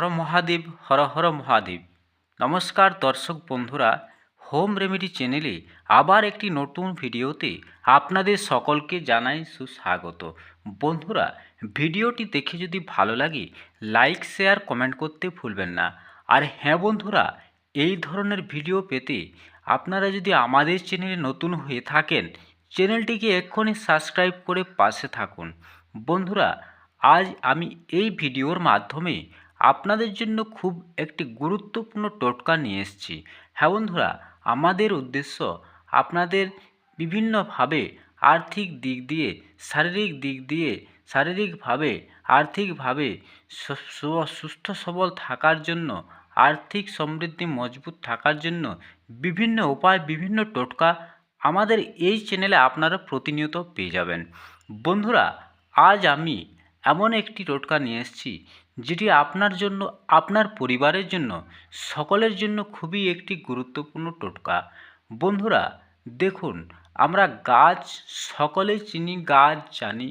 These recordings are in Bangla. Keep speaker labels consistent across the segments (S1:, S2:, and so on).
S1: হর মহাদেব, হর হর মহাদেব। নমস্কার দর্শক বন্ধুরা, হোম রেমেডি চ্যানেলে আবার একটি নতুন ভিডিওতে আপনাদের সকলকে জানাই সুস্বাগত। বন্ধুরা, ভিডিওটি দেখে যদি ভালো লাগে, লাইক, শেয়ার, কমেন্ট করতে ভুলবেন না। আর হ্যাঁ বন্ধুরা, এই ধরনের ভিডিও পেতে আপনারা যদি আমাদের চ্যানেলে নতুন হয়ে থাকেন, চ্যানেলটিকে এক্ষুনি সাবস্ক্রাইব করে পাশে থাকুন। বন্ধুরা, আজ আমি এই ভিডিওর মাধ্যমে আপনাদের জন্য খুব একটি গুরুত্বপূর্ণ টোটকা নিয়ে এসেছি। হ্যাঁ বন্ধুরা, আমাদের উদ্দেশ্য আপনাদের বিভিন্নভাবে আর্থিক দিক দিয়ে, শারীরিক দিক দিয়ে, শারীরিকভাবে, আর্থিকভাবে সুস্থ সবল থাকার জন্য, আর্থিক সমৃদ্ধি মজবুত থাকার জন্য বিভিন্ন উপায়, বিভিন্ন টোটকা আমাদের এই চ্যানেলে আপনারা প্রতিনিয়ত পেয়ে যাবেন। বন্ধুরা, আজ আমি এমন একটি টোটকা নিয়ে এসেছি, যেটি আপনার জন্য, আপনার পরিবারের জন্য, সকলের জন্য খুবই একটি গুরুত্বপূর্ণ টোটকা। বন্ধুরা, দেখুন, আমরা গাছ, সকলে চিনি, গাছ জানি,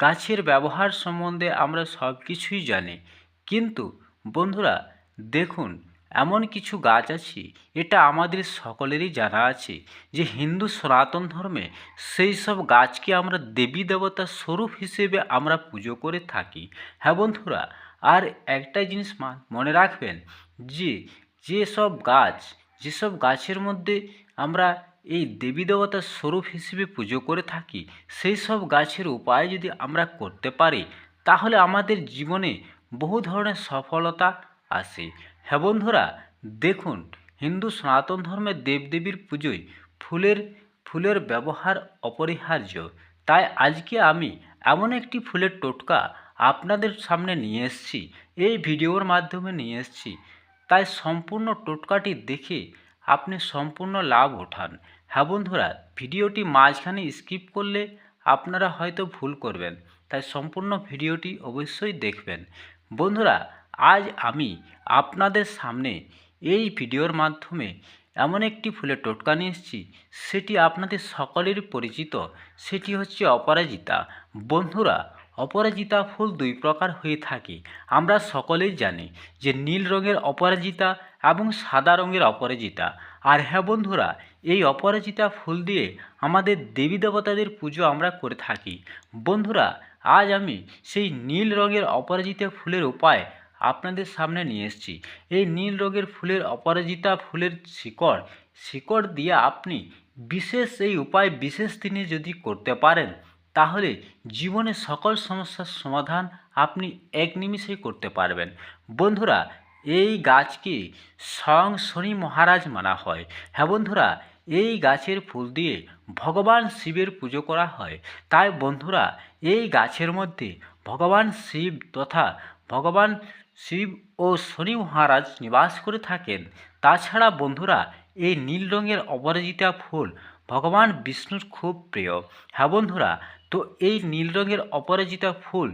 S1: গাছের ব্যবহার সম্বন্ধে আমরা সব কিছুই জানি। কিন্তু, বন্ধুরা, দেখুন এমন কিছু গাছ আছে, এটা আমাদের সকলেরই জানা আছে যে হিন্দু সনাতন ধর্মে সেই সব গাছকে আমরা দেবী দেবতার স্বরূপ হিসেবে আমরা পুজো করে থাকি। হ্যাঁ বন্ধুরা, আর একটা জিনিস মনে রাখবেন যে যেসব গাছ যেসব গাছের মধ্যে আমরা এই দেবী দেবতার স্বরূপ হিসেবে পুজো করে থাকি, সেই সব গাছের উপায় যদি আমরা করতে পারি, তাহলে আমাদের জীবনে বহু ধরনের সফলতা আসে। হ্যাঁ বন্ধুরা, দেখুন, হিন্দু সনাতন ধর্মের দেবদেবীর পুজোয় ফুলের ফুলের ব্যবহার অপরিহার্য। তাই আজকে আমি এমন একটি ফুলের টোটকা আপনাদের সামনে নিয়ে এসেছি, এই ভিডিওর মাধ্যমে নিয়ে এসেছি। তাই সম্পূর্ণ টোটকাটি দেখে আপনি সম্পূর্ণ লাভ ওঠান। হ্যাঁ বন্ধুরা, ভিডিওটি মাঝখানে স্কিপ করলে আপনারা হয়তো ভুল করবেন, তাই সম্পূর্ণ ভিডিওটি অবশ্যই দেখবেন। বন্ধুরা আজ আমি আপনাদের সামনে এই ভিডিওর মাধ্যমে এমন একটি ফুলের টোটকা নিয়ে এসেছি। সেটি আপনাদের সকলেরই পরিচিত। সেটি হচ্ছে অপরাজিতা। বন্ধুরা, অপরাজিতা ফুল দুই প্রকার হয়ে থাকে। আমরা সকলেই জানি যে নীল রঙের অপরাজিতা এবং সাদা রঙের অপরাজিতা। আর হ্যাঁ বন্ধুরা, এই অপরাজিতা ফুল দিয়ে আমাদের দেবী দেবতাদের পুজো আমরা করে থাকি। বন্ধুরা, আজ আমি সেই নীল রঙের অপরাজিতা ফুলের উপায় আপনাদের সামনে নিয়ে এসেছি। এই নীল রঙের ফুলের অপরাজিতা ফুলের শিকড় শিকড় দিয়ে আপনি বিশেষ এই উপায়, বিশেষ দিনে যদি করতে পারেন, তাহলে জীবনে সকল সমস্যার সমাধান আপনি এক নিমিষেই করতে পারবেন। বন্ধুরা, এই গাছকে স্বয়ং শনি মহারাজ মানা হয়। হ্যাঁ বন্ধুরা, এই গাছের ফুল দিয়ে ভগবান শিবের পুজো করা হয়। তাই বন্ধুরা, এই গাছের মধ্যে ভগবান শিব তথা ভগবান শিব ও শনি মহারাজ নিবাস করে থাকেন। তাছাড়া বন্ধুরা, এই নীল রঙের অপরাজিতা ফুল ভগবান বিষ্ণুর খুব প্রিয়। হ্যাঁ বন্ধুরা, তো এই নীল রঙের অপরাজিতা ফুল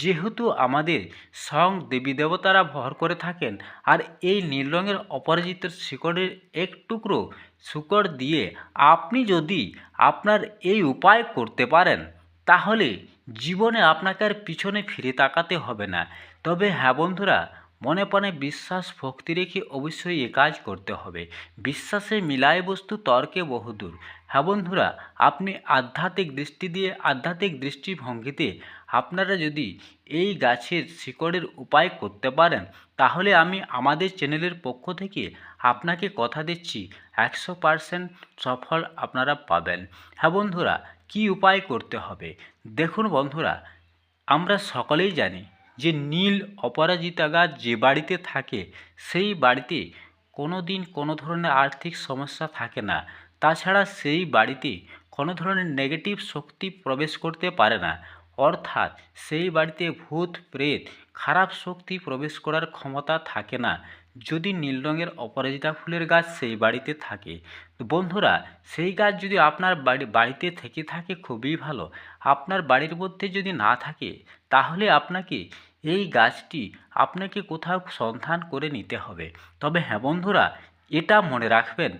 S1: যেহেতু আমাদের স্বয়ং দেবী দেবতারা ভর করে থাকেন, আর এই নীল রঙের অপরাজিত শিকড়ের এক টুকরো শিকড় দিয়ে আপনি যদি আপনার এই উপায় করতে পারেন, তাহলে জীবনে আপনাকে আর পিছনে ফিরে তাকাতে হবে না। তবে হ্যাঁ বন্ধুরা, মনে প্রাণে বিশ্বাস, ভক্তি রেখে অবশ্যই এ কাজ করতে হবে। বিশ্বাসে মিলায় বস্তু তর্কে বহুদূর। হ্যাঁ বন্ধুরা, আপনি আধ্যাত্মিক দৃষ্টি দিয়ে, আধ্যাত্মিক দৃষ্টিভঙ্গিতে আপনারা যদি এই গাছের শিকড়ের উপায় করতে পারেন, তাহলে আমি আমাদের চ্যানেলের পক্ষ থেকে আপনাকে কথা দিচ্ছি, একশো পারসেন্ট সফল আপনারা পাবেন। হ্যাঁ বন্ধুরা, কী উপায় করতে হবে? দেখুন বন্ধুরা, আমরা সকলেই জানি যে নীল অপরাজিতা গাছ যে বাড়িতে থাকে, সেই বাড়িতে কোনো দিন কোনো ধরনের আর্থিক সমস্যা থাকে না। তাছাড়া সেই বাড়িতে কোনো ধরনের নেগেটিভ শক্তি প্রবেশ করতে পারে না। অর্থাৎ সেই বাড়িতে ভূত, প্রেত, খারাপ শক্তি প্রবেশ করার ক্ষমতা থাকে না। যদি নীল রঙের অপরাজিতা ফুলের গাছ সেই বাড়িতে থাকে বন্ধুরা, সেই গাছ যদি আপনার বাড়ি, বাড়িতে থেকে থাকে, খুবই ভালো। আপনার বাড়ির মধ্যে যদি না থাকে, তাহলে আপনাকে এই গাছটি আপনাকে কোথাও সন্ধান করে নিতে হবে। তবে হ্যাঁ বন্ধুরা, এটা মনে রাখবেন,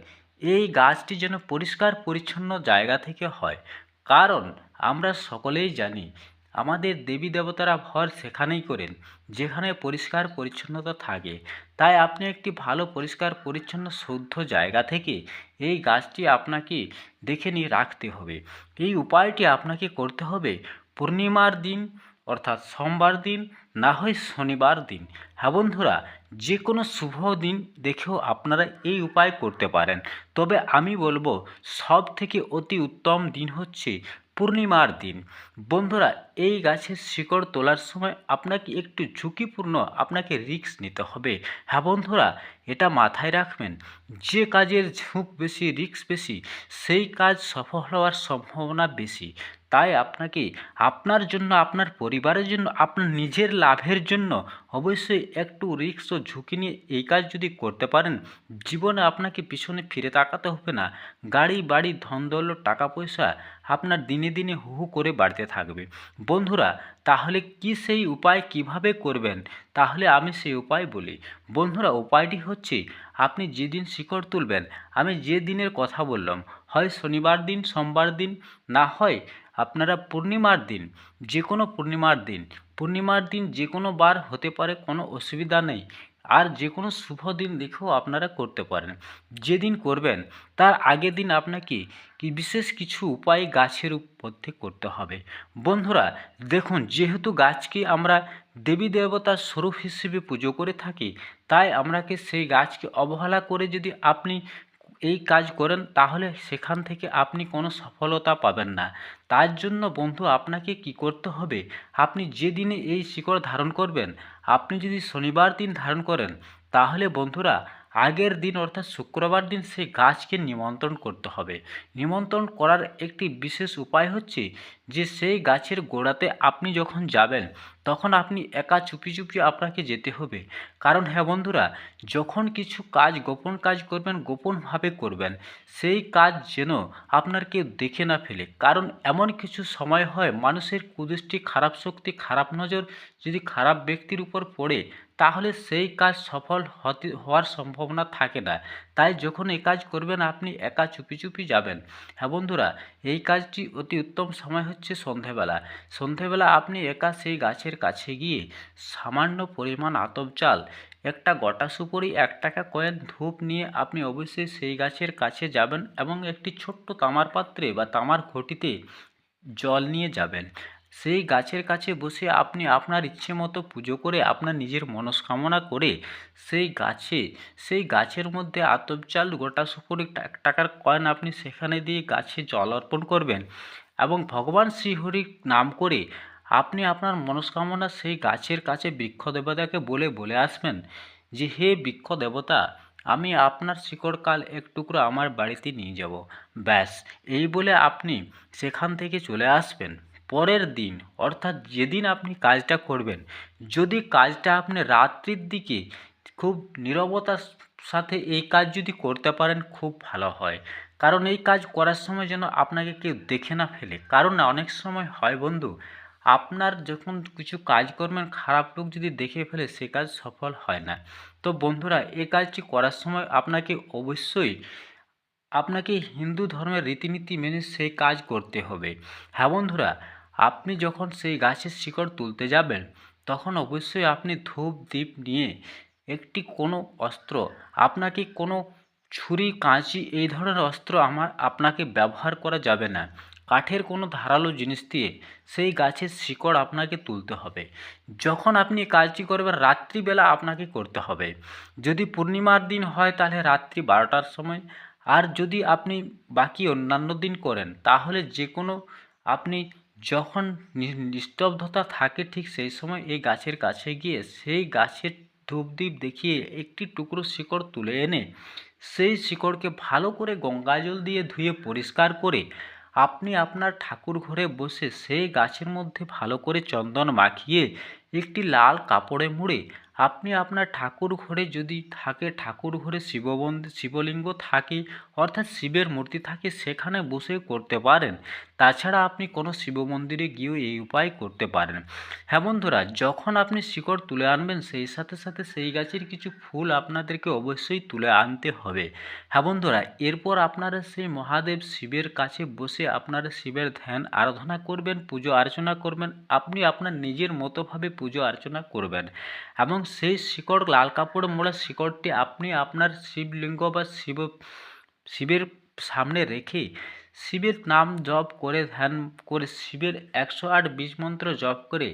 S1: এই গাছটি যেন পরিষ্কার পরিচ্ছন্ন জায়গা থেকে হয়। কারণ আমরা সকলেই জানি, আমাদের দেবী দেবতারা ভর সেখানেই করেন, যেখানে পরিষ্কার পরিচ্ছন্নতা থাকে। তাই আপনি একটি ভালো পরিষ্কার পরিচ্ছন্ন শুদ্ধ জায়গা থেকে এই গাছটি আপনাকে দেখে নিয়ে রাখতে হবে। এই উপায়টি আপনাকে করতে হবে, পূর্ণিমার দিন, অর্থাৎ সোমবার দিন না হয় শনিবার দিন। হ্যাঁ বন্ধুরা যে কোনো শুভ দিন দেখেও আপনারা এই উপায় করতে পারেন। তবে আমি বলব সব থেকে অতি উত্তম দিন হচ্ছে পূর্ণিমার দিন। বন্ধুরা, এই গাছের শিকড় তোলার সময় আপনাকে একটু ঝুঁকিপূর্ণ আপনাকে রিস্ক নিতে হবে। হ্যাঁ বন্ধুরা এটা মাথায় রাখবেন, যে কাজের ঝুঁক বেশি, রিস্ক বেশি, সেই কাজ সফল হওয়ার সম্ভাবনা বেশি। তাই আপনাকে আপনার জন্য, আপনার পরিবারের জন্য, আপনার নিজের লাভের জন্য অবশ্যই একটু রিস্ক ও ঝুঁকি নিয়ে এই কাজ যদি করতে পারেন, জীবনে আপনাকে পিছনে ফিরে তাকাতে হবে না। গাড়ি, বাড়ি, ধন দৌলত, টাকা পয়সা আপনার দিনে দিনে হু হু করে বাড়তে থাকবে। বন্ধুরা, তাহলে কি সেই উপায় কীভাবে করবেন? তাহলে আমি সেই উপায় বলি। বন্ধুরা, উপায়টি হচ্ছে, আপনি যেদিন শিকড় তুলবেন, আমি যে দিনের কথা বললাম, হয় শনিবার দিন, সোমবার দিন, না হয় আপনারা পূর্ণিমার দিন, যে কোনো পূর্ণিমার দিন পূর্ণিমার দিন যে কোনো বার হতে পারে, কোনো অসুবিধা নেই। আর যে কোনো শুভ দিন দেখেও আপনারা করতে পারেন। যেদিন করবেন, তার আগের দিন আপনাকে কি বিশেষ কিছু উপায় গাছের মধ্যে করতে হবে। বন্ধুরা, দেখুন, যেহেতু গাছকে আমরা দেবী দেবতার স্বরূপ হিসেবে পুজো করে থাকি, তাই আমরাকে সেই গাছকে অবহেলা করে যদি আপনি এই কাজ করেন, তাহলে সেখান থেকে আপনি কোনো সফলতা পাবেন না। তার জন্য বন্ধু, আপনাকে কি করতে হবে? আপনি যে দিনে এই শিকড় ধারণ করবেন, আপনি যদি শনিবার দিন ধারণ করেন, তাহলে বন্ধুরা আগের দিন অর্থাৎ শুক্রবার দিন সেই গাছকে নিমন্ত্রণ করতে হবে। নিমন্ত্রণ করার একটি বিশেষ উপায় হচ্ছে যে সেই গাছের গোড়াতে আপনি যখন যাবেন, তখন আপনি একা চুপি চুপি আপনাকে যেতে হবে। কারণ হ্যাঁ বন্ধুরা, যখন কিছু কাজ, গোপন কাজ করবেন, গোপনভাবে করবেন, সেই কাজ যেন আপনার কেউ দেখে না ফেলে। কারণ এমন কিছু সময় হয়, মানুষের কুদৃষ্টি, খারাপ শক্তি, খারাপ নজর যদি খারাপ ব্যক্তির উপর পড়ে তাহলে সেই কাজ সফল হতে, হওয়ার সম্ভাবনা থাকে না। তাই যখন এই কাজ করবেন, আপনি একা চুপি চুপি যাবেন। হ্যাঁ বন্ধুরা, এই কাজটি অতি উত্তম সময় হচ্ছে সন্ধেবেলা। সন্ধেবেলা আপনি একা সেই গাছের কাছে গিয়ে সামান্য পরিমাণ আতপ চাল, একটা গোটা সুপুরি, এক টাকা কয়েন ধূপ নিয়ে আপনি অবশ্যই সেই গাছের কাছে যাবেন এবং একটি ছোট্ট তামার পাত্রে বা তামার ঘটিতে জল নিয়ে যাবেন। সেই গাছের কাছে বসে আপনি আপনার ইচ্ছে মতো পুজো করে আপনার নিজের মনস্কামনা করে সেই গাছে, সেই গাছের মধ্যে আতপ চাল, গোটা সুপুরি টাকার কয়েন আপনি সেখানে দিয়ে গাছে জল অর্পণ করবেন এবং ভগবান শ্রীহরির নাম করে আপনি আপনার মনস্কামনা সেই গাছের কাছে বৃক্ষ দেবতাকে বলে বলে আসবেন যে, হে বৃক্ষ দেবতা আমি আপনার শিকড়কাল এক টুকরো আমার বাড়িতে নিয়ে যাব। ব্যাস, এই বলে আপনি সেখান থেকে চলে আসবেন। পরের দিন, অর্থাৎ যেদিন আপনি কাজটা করবেন, যদি কাজটা আপনি রাত্রির দিকে খুব নীরবতার সাথে এই কাজ যদি করতে পারেন, খুব ভালো হয়। কারণ এই কাজ করার সময় যেন আপনাকে কেউ দেখে না ফেলে। কারণ অনেক সময় হয় বন্ধু, আপনার যখন কিছু কাজ করবেন, খারাপ লোক যদি দেখে ফেলে, সে কাজ সফল হয় না। তো বন্ধুরা, এই কাজটি করার সময় আপনাকে অবশ্যই, আপনাকে হিন্দু ধর্মের রীতিনীতি মেনে সেই কাজ করতে হবে। হ্যাঁ বন্ধুরা আপনি যখন সেই গাছের শিকড় তুলতে যাবেন, তখন অবশ্যই আপনি ধূপ দ্বীপ নিয়ে একটি কোনো অস্ত্র, আপনাকে কোনো ছুরি, কাঁচি এই ধরনের অস্ত্র আমার আপনাকে ব্যবহার করা যাবে না। কাঠের কোনো ধারালো জিনিস দিয়ে সেই গাছের শিকড় আপনাকে তুলতে হবে। যখন আপনি কাজটি করবেন, রাত্রিবেলা আপনাকে করতে হবে। যদি পূর্ণিমার দিন হয়, তাহলে রাত্রি বারোটার সময়। আর যদি আপনি বাকি অন্যান্য দিন করেন, তাহলে যে কোনো আপনি যখন নিস্তব্ধতা থাকে ঠিক সেই সময় এই গাছের কাছে গিয়ে সেই গাছের ধূপদীপ দেখিয়ে একটি টুকরো শিকড় তুলে এনে সেই শিকড়কে ভালো করে গঙ্গা জল দিয়ে ধুয়ে পরিষ্কার করে আপনি আপনার ঠাকুর ঘরে বসে সেই গাছের মধ্যে ভালো করে চন্দন মাখিয়ে একটি লাল কাপড়ে মুড়ে আপনি আপনার ঠাকুর ঘরে যদি থাকে ঠাকুর ঘরে শিববন্দ শিবলিঙ্গ থাকে, অর্থাৎ শিবের মূর্তি থাকে, সেখানে বসে করতে পারেন। তাছাড়া আপনি কোনো শিব মন্দিরে গিয়েও এই উপায় করতে পারেন। হ্যাঁ বন্ধুরা, যখন আপনি শিকড় তুলে আনবেন, সেই সাথে সাথে সেই গাছের কিছু ফুল আপনাদেরকে অবশ্যই তুলে আনতে হবে। হ্যাঁ বন্ধুরা, এরপর আপনারা সেই মহাদেব শিবের কাছে বসে আপনারা শিবের ধ্যান আরাধনা করবেন, পুজো অর্চনা করবেন, আপনি আপনার নিজের মতোভাবে পুজো অর্চনা করবেন। এবং সেই শিকড়, লাল কাপড় মোড়া শিকড়টি আপনি আপনার শিবলিঙ্গ বা শিব, শিবের সামনে রেখে শিবের নাম জপ করে ধ্যান করে শিবের একশো আট বীজ মন্ত্র জপ করে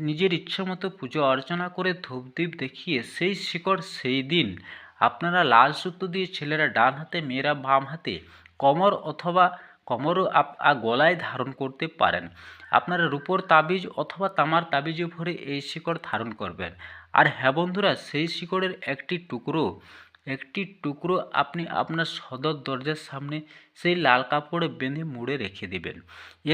S1: নিজের ইচ্ছে মতো পুজো অর্চনা করে ধূপদীপ দেখিয়ে সেই শিকড় সেই দিন আপনারা লাল সুতো দিয়ে ছেলেরা ডান হাতে, মেয়েরা বাম হাতে কমর অথবা আ, গলায় ধারণ করতে পারেন। আপনারা রূপোর তাবিজ অথবা তামার তাবিজে ভরে এই শিকড় ধারণ করবেন। আর হ্যাঁ বন্ধুরা, সেই শিকড়ের একটি টুকরো একটি টুকরো আপনি আপনার সদর দরজার সামনে সেই লাল কাপড়ে বেঁধে মুড়ে রেখে দেবেন।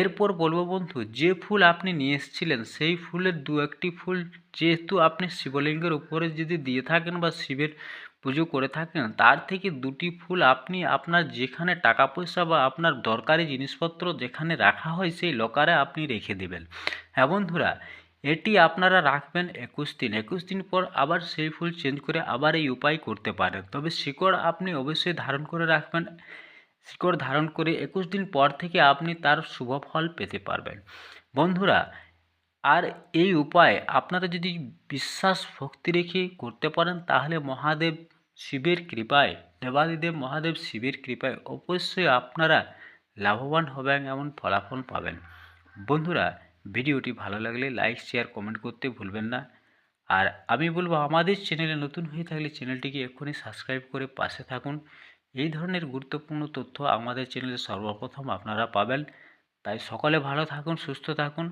S1: এরপর বলব বন্ধু, যে ফুল আপনি নিয়ে এসেছিলেন, সেই ফুলের দু একটি ফুল যেহেতু আপনি শিবলিঙ্গের উপরে যদি দিয়ে থাকেন বা শিবের পুজো করে থাকেন, তার থেকে দুটি ফুল আপনি আপনার যেখানে টাকা পয়সা বা আপনার দরকারি জিনিসপত্র যেখানে রাখা হয়, সেই লকারে আপনি রেখে দেবেন। হ্যাঁ বন্ধুরা এটি আপনারা রাখবেন একুশ দিন। একুশ দিন পর আবার সেই ফুল চেঞ্জ করে আবার এই উপায় করতে পারেন। তবে শিকড় আপনি অবশ্যই ধারণ করে রাখবেন। শিকড় ধারণ করে একুশ দিন পর থেকে আপনি তার শুভ ফল পেতে পারবেন। বন্ধুরা, আর এই উপায় আপনারা যদি বিশ্বাস ভক্তি রেখে করতে পারেন, তাহলে মহাদেব শিবের কৃপায়, দেবাদিদেব মহাদেব শিবের কৃপায় অবশ্যই আপনারা লাভবান হবেন, এমন ফলাফল পাবেন। বন্ধুরা ভিডিওটি ভালো লাগলে লাইক, শেয়ার, কমেন্ট করতে ভুলবেন না। আর আমি বলব, আমাদের চ্যানেলে নতুন হয়ে থাকলে চ্যানেলটিকে এক্ষুনি সাবস্ক্রাইব করে পাশে থাকুন। এই ধরনের গুরুত্বপূর্ণ তথ্য আমাদের চ্যানেলে সর্বপ্রথম আপনারা পাবেন। তাই সকলে ভালো থাকুন, সুস্থ থাকুন।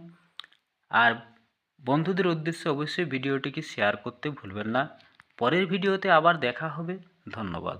S1: আর বন্ধুদের উদ্দেশ্যে অবশ্যই ভিডিওটিকে শেয়ার করতে ভুলবেন না। পরের ভিডিওতে আবার দেখা হবে। ধন্যবাদ।